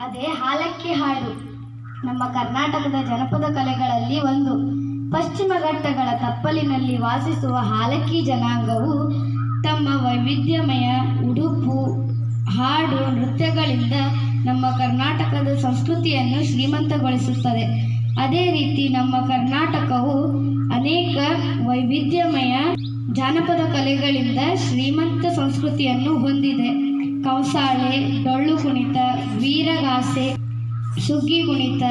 ಅದೇ ಹಾಲಕ್ಕಿ ಹಾಡು. ನಮ್ಮ ಕರ್ನಾಟಕದ ಜನಪದ ಕಲೆಗಳಲ್ಲಿ ಒಂದು. ಪಶ್ಚಿಮ ಘಟ್ಟಗಳ ತಪ್ಪಲಿನಲ್ಲಿ ವಾಸಿಸುವ ಹಾಲಕ್ಕಿ ಜನಾಂಗವು ತಮ್ಮ ವೈವಿಧ್ಯಮಯ ಉಡುಪು, ಹಾಡು, ನೃತ್ಯಗಳಿಂದ ನಮ್ಮ ಕರ್ನಾಟಕದ ಸಂಸ್ಕೃತಿಯನ್ನು ಶ್ರೀಮಂತಗೊಳಿಸುತ್ತದೆ. ಅದೇ ರೀತಿ ನಮ್ಮ ಕರ್ನಾಟಕವು ಅನೇಕ ವೈವಿಧ್ಯಮಯ ಜಾನಪದ ಕಲೆಗಳಿಂದ ಶ್ರೀಮಂತ ಸಂಸ್ಕೃತಿಯನ್ನು ಹೊಂದಿದೆ. ಕಂಸಾಳೆ ಡೊಳ್ಳು ಕುಣಿತ, ವೀರಗಾಸೆ, ಸುಗ್ಗಿ ಕುಣಿತ,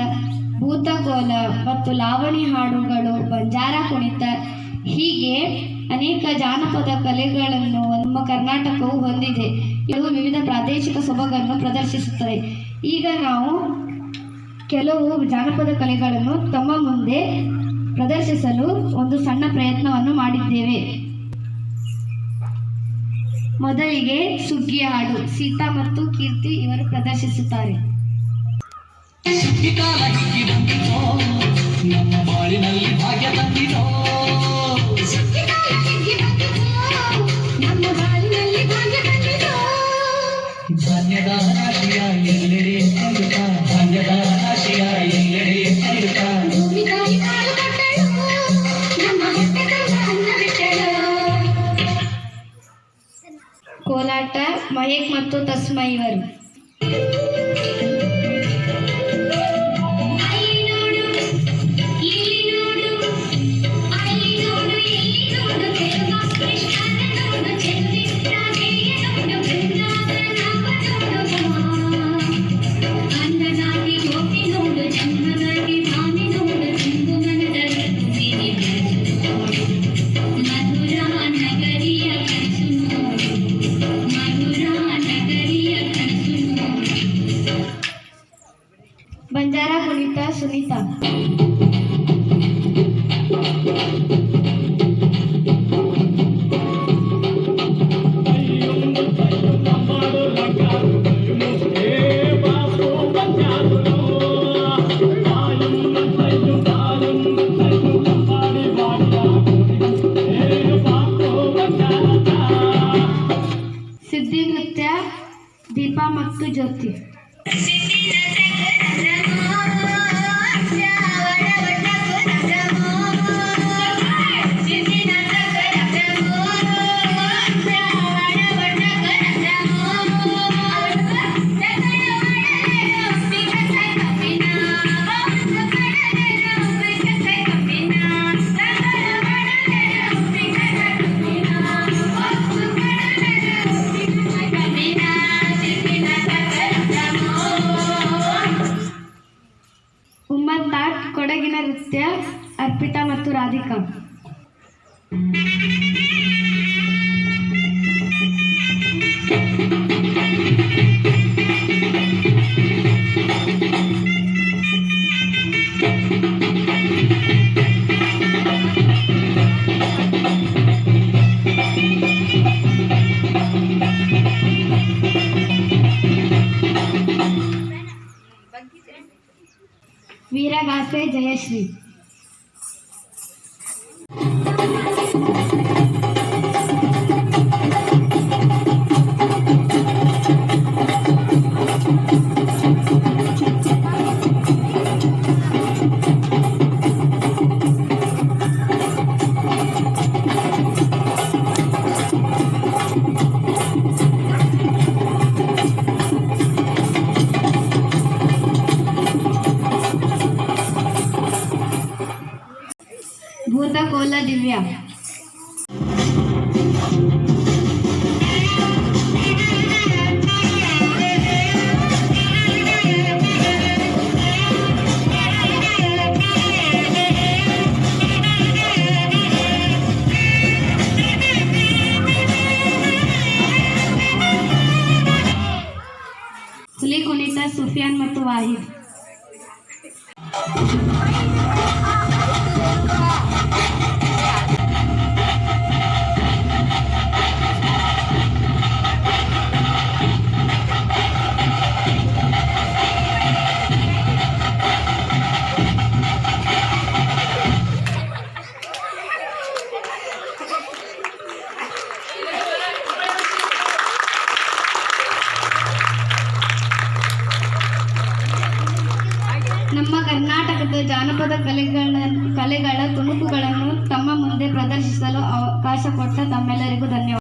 ಭೂತಕೋಲ ಮತ್ತು ಲಾವಣಿ ಹಾಡುಗಳು, ಬಂಜಾರ ಕುಣಿತ. ಹೀಗೆ ಅನೇಕ ಜಾನಪದ ಕಲೆಗಳನ್ನು ನಮ್ಮ ಕರ್ನಾಟಕವು ಹೊಂದಿದೆ. ಇವು ವಿವಿಧ ಪ್ರಾದೇಶಿಕ ಸೊಬಗನ್ನು ಪ್ರದರ್ಶಿಸುತ್ತವೆ. ಈಗ ನಾವು ಕೆಲವು ಜಾನಪದ ಕಲೆಗಳನ್ನು ತಮ್ಮ ಮುಂದೆ ಪ್ರದರ್ಶಿಸಲು ಒಂದು ಸಣ್ಣ ಪ್ರಯತ್ನವನ್ನು ಮಾಡಿದ್ದೇವೆ. ಮೊದಲಿಗೆ ಸುಗ್ಗಿ ಹಾಡು ಸೀತಾ ಮತ್ತು ಕೀರ್ತಿ ಇವರು ಪ್ರದರ್ಶಿಸುತ್ತಾರೆ. ಕೋಲಾಟ ಮಯಕ್ ಮತ್ತು ತಸ್ಮಾ ಕುಣಿತ ಸುನೀತಾ ಸಿದ್ಧಿ ನೃತ್ಯ ದೀಪಾ ಮತ್ತು ಜ್ಯೋತಿ ಕೊಡಗಿನ ನೃತ್ಯ ಅರ್ಪಿತಾ ಮತ್ತು ರಾಧಿಕಾ. गाते गासे जयश्री कोका कोला दिव्या। सुफियान वाहिद ನಮ್ಮ ಕರ್ನಾಟಕದ ಜಾನಪದ ಕಲೆಗಳ ಕಲೆಗಳ ತುಣುಕುಗಳನ್ನು ತಮ್ಮ ಮುಂದೆ ಪ್ರದರ್ಶಿಸಲು ಅವಕಾಶ ಕೊಟ್ಟ ತಮ್ಮೆಲ್ಲರಿಗೂ ಧನ್ಯವಾದ.